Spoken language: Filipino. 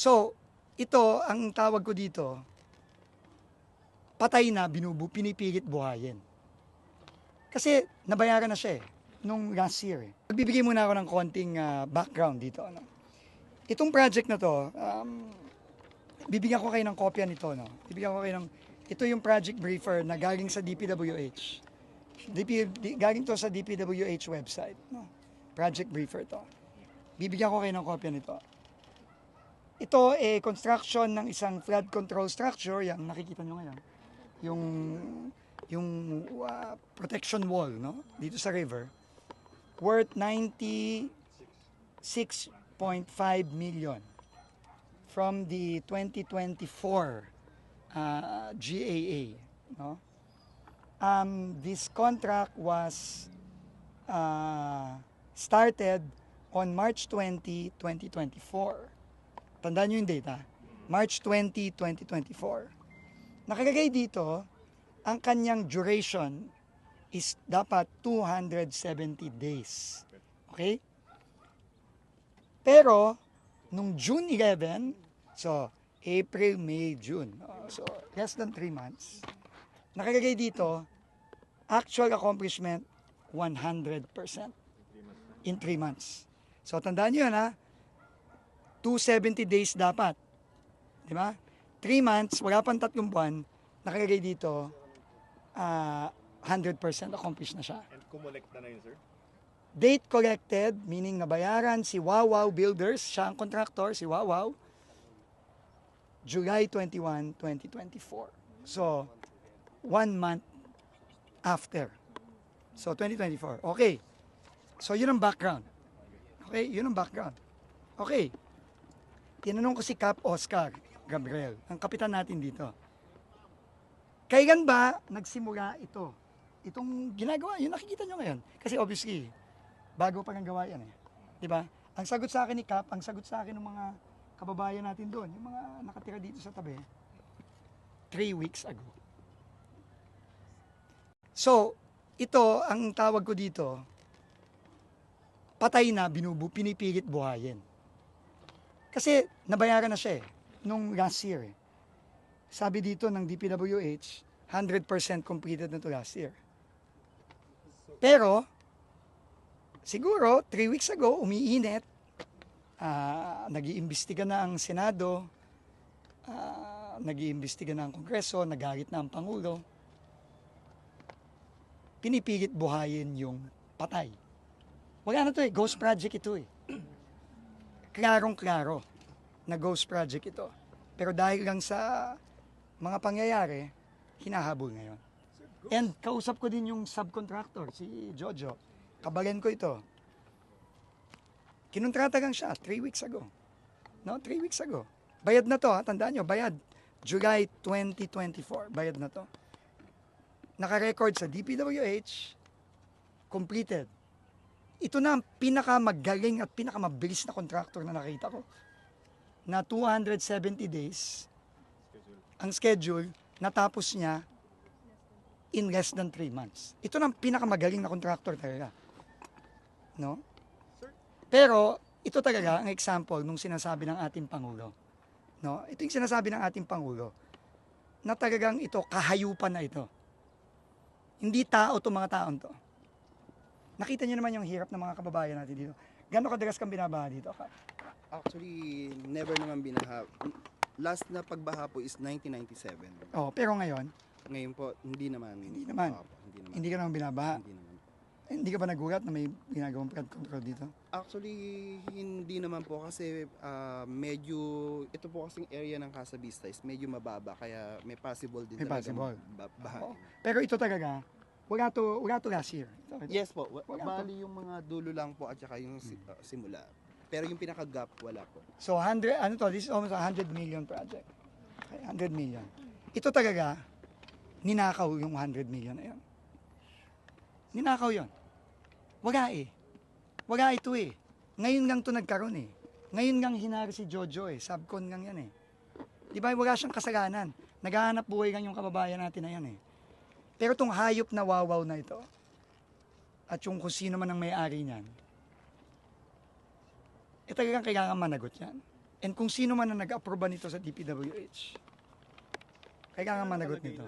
So, ito, ang tawag ko dito, patay na, binubu, pinipilit buhayin. Kasi nabayaran na siya eh, nung last year eh. Magbibigay muna ako ng konting ah, background dito. Ano. Itong project na to, um, bibigyan ko kayo ng kopya nito. No? Bibigyan ko kayo ng, ito yung project briefer na galing sa DPWH. DP, galing to sa DPWH website. No? Project briefer to. Bibigyan ko kayo ng kopya nito. Ito eh construction ng isang flood control structure, yung nakikita nyo ngayon. Yung yung uh, protection wall, no? Dito sa river worth 96.5 million from the 2024 uh, GAA, no? Um, this contract was uh, started on March 20, 2024. Tandaan nyo yung data. March 20, 2024. Nakalagay dito, ang kanyang duration is dapat 270 days. Okay? Pero, nung June 11, so, April, May, June. oh, So, less than 3 months. Nakalagay dito, actual accomplishment, 100% in 3 months. So, tandaan nyo yan ha, 270 days dapat. Di ba? 3 months, wala pang tatlong buwan, nakalagay dito, ah, 100% accomplished na siya. And kumolekta na yun, sir? Date collected, meaning nabayaran si Wawaw Builders, siya ang contractor, si Wawaw, July 21, 2024. So, one month after. So, 2024. Okay. So, yun ang background. Okay, yun ang background. Okay. Tinanong ko si Cap Oscar Gabriel, ang kapitan natin dito. Kailan ba nagsimula ito? Itong ginagawa, yun nakikita nyo ngayon. Kasi obviously, bago pa ng gawa yan eh. Ba? Ang sagot sa akin ni Cap, ang sagot sa akin ng mga kababayan natin doon, yung mga nakatira dito sa tabi, three weeks ago. So, ito, ang tawag ko dito, patay na, binubu, pinipilit buhayin. Kasi nabayaran na siya eh, nung last year eh. Sabi dito ng DPWH, 100% completed na to last year. Pero, siguro, three weeks ago, umiinit, ah nag-iimbestiga na ang Senado, ah nag-iimbestiga na ang Kongreso, nagalit na ang Pangulo. Pinipilit buhayin yung patay. Wala na to eh, ghost project ito eh. Klarong-klaro na ghost project ito. Pero dahil lang sa mga pangyayari, hinahabol ngayon. And kausap ko din yung subcontractor, si Jojo. Kabalan ko ito. Kinontrata lang siya, three weeks ago. No, three weeks ago. Bayad na to, ha? tandaan nyo, bayad. July 2024, bayad na to. Naka-record sa DPWH, completed. Ito na ang pinakamagaling at pinakamabilis na contractor na nakita ko. Na 270 days, ang schedule, natapos niya in less than 3 months. Ito na ang pinakamagaling na contractor talaga. No? Pero ito talaga ang example nung sinasabi ng ating Pangulo. No? Ito yung sinasabi ng ating Pangulo na talagang ito, kahayupan na ito. Hindi tao to mga taon to. Nakita niyo naman yung hirap ng mga kababayan natin dito. Gano'ng kadagas kang binabaha dito? Actually, never naman binaha. Last na pagbaha po is 1997. Oh, pero ngayon, Ngayon po, hindi naman. Hindi naman. Opo, hindi naman. hindi ka naman binabaha. Hindi naman. Eh, Hindi ka ba nagulat na may ginagawang flood control dito? Actually, hindi naman po kasi ah, medyo, ito po kasing area ng Casa Vista is medyo mababa kaya may possible din May possible. ba- baha. Oo. Pero ito talaga, wala to, wala to last year. Ito. Yes po, wa- Wala bali yung mga dulo lang po at saka yung si- ah, simula. Pero yung pinaka-gap, wala po. So 100, ano to, this is almost a 100 million project. Okay, 100 million. Ito talaga, ninakaw yung 100 million na yun. Ninakaw yon. Wala eh. Wala ito eh. Ngayon lang to nagkaroon eh. Ngayon lang hinari si Jojo eh. Subcon lang yan eh. Di ba wala siyang kasalanan. Naghahanap buhay lang yung kababayan natin na yan eh. Pero tong hayop na wawaw na ito, at yung kung sino man ang may-ari niyan, eh talagang kailangan managot yan. And kung sino man ang nag-aproba nito sa DPWH, kailangan managot nito.